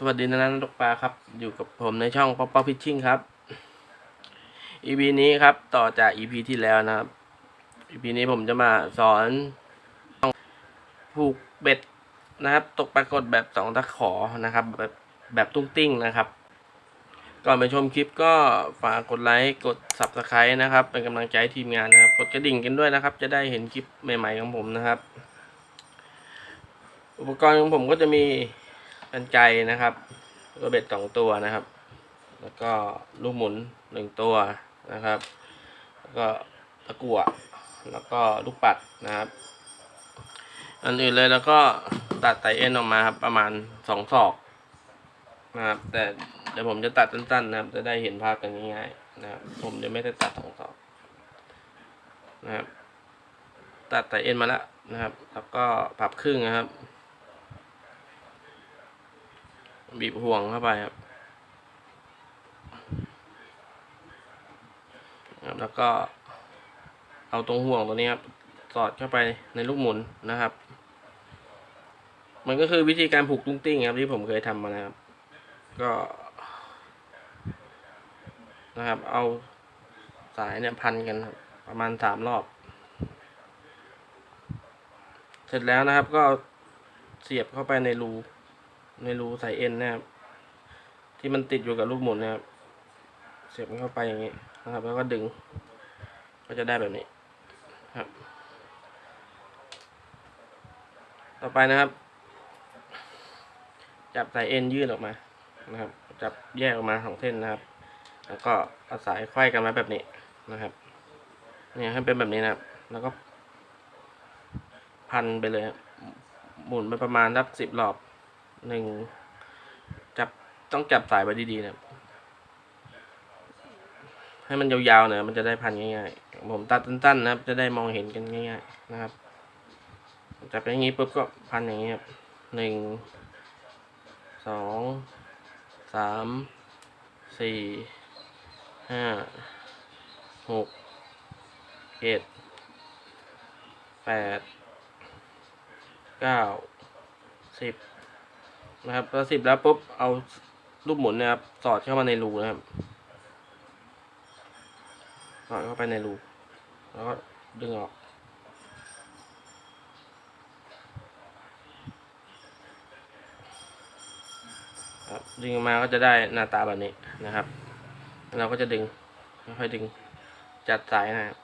สวัสดีนะนักตกปลาครับ อยู่กับผมในช่องป๊อปป๊อปฟิชชิ่งครับ EP นี้ครับต่อจาก EP ที่แล้วนะครับ EP นี้ผมจะมาสอนผูกเบ็ดนะครับ ตกปลากดแบบสองตะขอนะครับ แบบแบบตุ้งติ้งนะครับ ก่อนไปชมคลิปก็ฝากกดไลค์กด Subscribe นะครับ เป็นกำลังใจทีมงานนะครับ กดกระดิ่งกันด้วยนะครับ จะได้เห็นคลิปใหม่ๆของผมนะครับ อุปกรณ์ของผมก็จะมี กันไกนะครับตัวเบ็ดสองตัวนะครับ แล้วก็ลูกหมุนหนึ่งตัวนะครับ แล้วก็ตะกั่วแล้วก็ลูกปัดนะครับอันอื่นเลยแล้วก็ตัดไตเอ็นออกมาครับประมาณสองศอกนะครับแต่เดี๋ยวผมจะตัดสั้นๆนะครับ จะได้เห็นภาพกันง่ายๆนะครับผมจะไม่ได้ตัดสองศอกนะครับ ตัดไตเอ็นมาแล้วนะครับ แล้วก็พับครึ่งนะครับ บีบห่วงเข้าไปครับครับ แล้วก็เอาตรงห่วงตัวนี้ครับ สอดเข้าไปในลูกหมุนนะครับ มันก็คือวิธีการผูกตุ้งติ้งครับที่ผมเคยทำมานะครับ ก็ นะครับ เอาสายเนี่ยพันกันครับประมาณสามรอบ เสร็จแล้วนะครับก็เสียบเข้าไปในรู ในรูใส่เอ็นนะครับ ที่มันติดอยู่กับลูกหมุนนะครับ เสียบมันเข้าไปอย่างนี้นะครับ แล้วก็ดึง ก็จะได้แบบนี้ครับ ต่อไปนะครับ จับสายเอ็นยื่นออกมานะครับ จับแยกออกมาสองเส้นนะครับ แล้วก็เอาสายไขว้กันไว้แบบนี้นะครับ เนี่ยให้เป็นแบบนี้นะครับ แล้วก็พันไปเลยหมุนไปประมาณสักสิบรอบ หนึ่งจับต้องจับสายไว้ดีๆนะให้มันยาวๆหน่อยมันจะได้พันง่ายๆ ผมตัดสั้นๆนะครับ จะได้มองเห็นกันง่ายๆนะครับ จับอย่างนี้ปุ๊บก็พันอย่างนี้ครับหนึ่งสองสามสี่ห้าหกเจ็ดแปดเก้าสิบ นะครับพอสิบแล้วปุ๊บเอาลูกหมุนนะครับ สอดเข้ามาในรูนะครับ สอดเข้าไปในรู แล้วก็ดึงออก ครับดึงออกมาก็จะได้หน้าตาแบบนี้นะครับ เราก็จะดึงค่อยๆดึง จัดสายนะครับ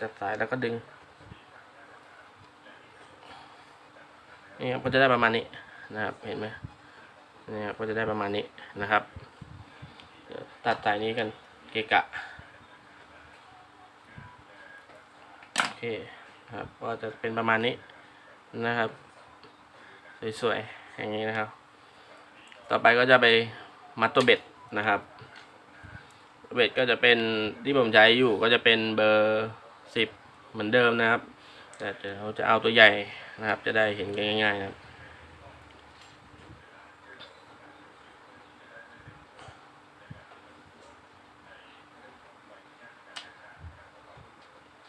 จัดสายแล้วก็ดึง นี่ครับก็จะได้ประมาณนี้นะครับ เห็นไหม นี่ครับก็จะได้ประมาณนี้นะครับตัดสายนี้กันเกะกะโอเคครับก็จะเป็นประมาณนี้นะครับ สวยๆอย่างนี้นะครับ ต่อไปก็จะไปมัดตัวเบ็ดนะครับ เบ็ดก็จะเป็นที่ผมใช้อยู่ก็จะเป็นเบอร์สิบเหมือนเดิมนะครับ แต่เดี๋ยวเราจะเอาตัวใหญ่นะครับ จะได้เห็นง่ายๆนะครับ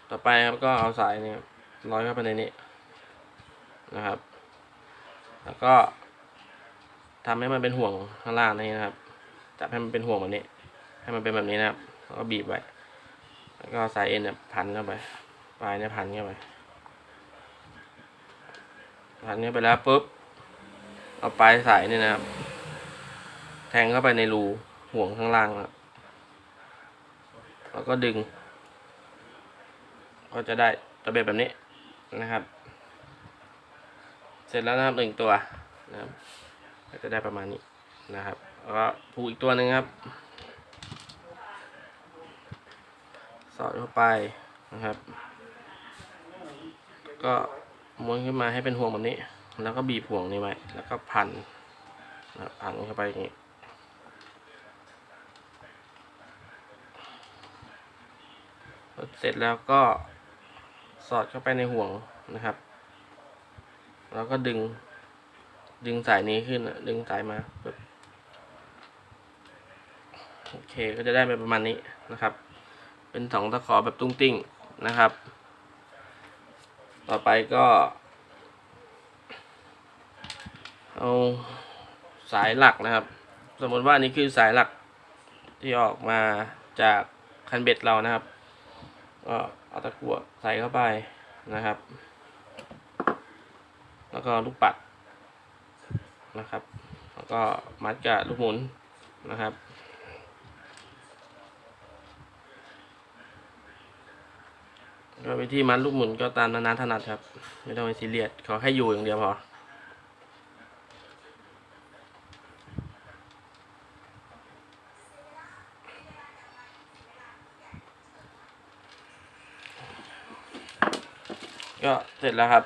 ต่อไปครับก็เอาสายเนี่ยร้อยเข้าไปในนี้นะครับ แล้วก็ทำให้มันเป็นห่วงข้างล่างนี้นะครับ จับให้มันเป็นห่วงแบบนี้ ให้มันเป็นแบบนี้นะครับแล้วก็บีบไว้ แล้วก็สายเอ็นเนี่ยพันเข้าไป ปลายเนี่ยพันเข้าไป พันเข้าไปแล้วปุ๊บ เอาปลายสายเนี่ยนะครับ แทงเข้าไปในรูห่วงข้างล่างนะแล้วก็ดึง ก็จะได้ระเบียบแบบนี้นะครับ เสร็จแล้วนะครับหนึ่งตัวนะครับก็จะได้ประมาณนี้นะครับแล้วก็ผูกอีกตัวหนึ่งครับสอดเข้าไปนะครับ ก็ม้วนขึ้นมาให้เป็นห่วงแบบนี้ แล้วก็บีบห่วงนี้ไว้แล้วก็พันนะพันเข้าไปอย่างนี้เสร็จแล้วก็ สอดเข้าไปในห่วงนะครับ แล้วก็ดึง ดึงสายนี้ขึ้นดึงสายมาปึ๊บโอเคก็จะได้เป็นประมาณนี้นะครับ เป็นสองตะขอแบบตุ้งติ้งนะครับ ต่อไปก็ เอาสายหลักนะครับ สมมติว่านี่คือสายหลักที่ออกมาจากคันเบ็ดเรานะครับก็ เอาตะกั่วใส่เข้าไปนะครับ แล้วก็ลูกปัดนะครับ แล้วก็มัดกับลูกหมุนนะครับก็วิธีมัดลูกหมุนก็ตามนานาถนัดครับ ไม่ต้องไปซีเรียสขอแค่อยู่อย่างเดียวพอ ก็เสร็จแล้วครับ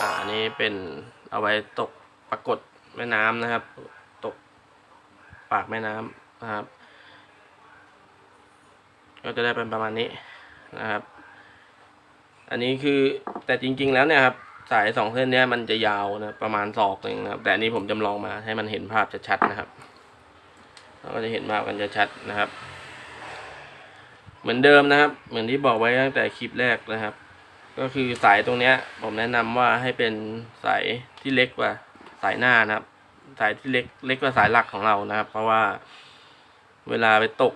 อ่าอันนี้เป็นเอาไว้ตกปรากฏแม่น้ำนะครับ ตกปากแม่น้ำนะครับ ก็จะได้เป็นประมาณนี้นะครับ อันนี้คือแต่จริง ๆ แล้วเนี่ยครับสายสองเส้นเนี้ยมันจะยาวนะประมาณศอกหนึ่งนะครับ แต่อันนี้ผมจำลองมาให้มันเห็นภาพชัดๆนะครับเราก็จะเห็นภาพกันชัดๆนะครับ เหมือนเดิมนะครับ เหมือนที่บอกไว้ตั้งแต่คลิปแรกนะครับ ก็คือสายตรงเนี้ย ผมแนะนำว่าให้เป็นสายที่เล็กกว่าสายหน้านะครับ สายที่เล็กเล็กกว่าสายหลักของเรานะครับ เพราะว่าเวลาไปตก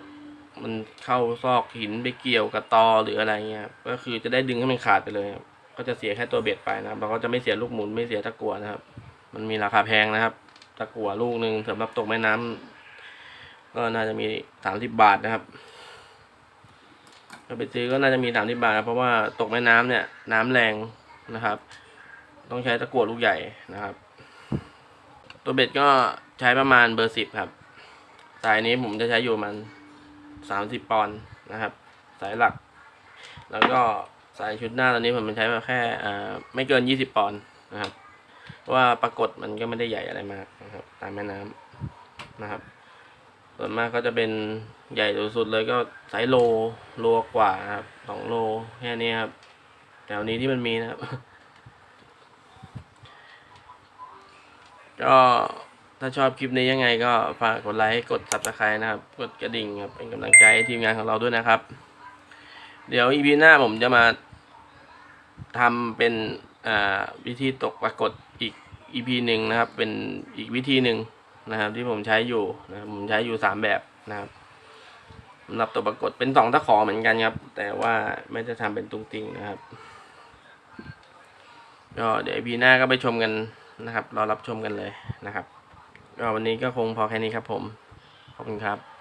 มันเข้าซอกหินไปเกี่ยวกับตอหรืออะไรเงี้ยก็คือจะได้ดึงให้มันขาดไปเลยก็จะเสียแค่ตัวเบ็ดไปนะครับเราก็จะไม่เสียลูกหมุนไม่เสียตะกั่วนะครับ มันมีราคาแพงนะครับ ตะกั่วลูกหนึ่งสำหรับตกแม่น้ำก็น่าจะมีสามสิบบาทนะครับ ก็ไปซื้อก็น่าจะมีสามสิบบาทนะเพราะว่าตกแม่น้ำเนี่ย น้ำแรงนะครับ ต้องใช้ตะกั่วลูกใหญ่นะครับ ตัวเบ็ดก็ใช้ประมาณเบอร์สิบครับ สายนี้ผมจะใช้อยู่ประมันสามสิบปอนด์นะครับ สายหลัก แล้วก็สายชุดหน้าตอนนี้ผมมันใช้มาแค่ไม่เกินยี่สิบปอนด์นะครับว่าปรากฏมันก็ไม่ได้ใหญ่อะไรมากนะครับ ตามแม่น้ำนะครับ ส่วนมากก็จะเป็นใหญ่สุดๆเลยก็ไซโลโลกว่าครับสองโลแค่นี้ครับแถวนี้ที่มันมีนะครับ ก็ถ้าชอบคลิปนี้ยังไงก็ฝากกดไลค์กด subscribe นะครับ กดกระดิ่งครับเป็นกำลังใจให้ทีมงานของเราด้วยนะครับ เดี๋ยวอีพีหน้าผมจะมาทำเป็นวิธีตกปรากฏอีกอีพีหนึ่งนะครับ เป็นอีกวิธีหนึ่ง นะครับ ที่ผมใช้อยู่นะครับผมใช้อยู่สามแบบนะครับสำหรับตัวปรากฏเป็นสองตะขอเหมือนกันครับ แต่ว่าไม่ได้ทำเป็นตุงติงนะครับก็เดี๋ยววีหน้าก็ไปชมกันนะครับรอรับชมกันเลยนะครับก็วันนี้ก็คงพอแค่นี้ครับผม ขอบคุณครับ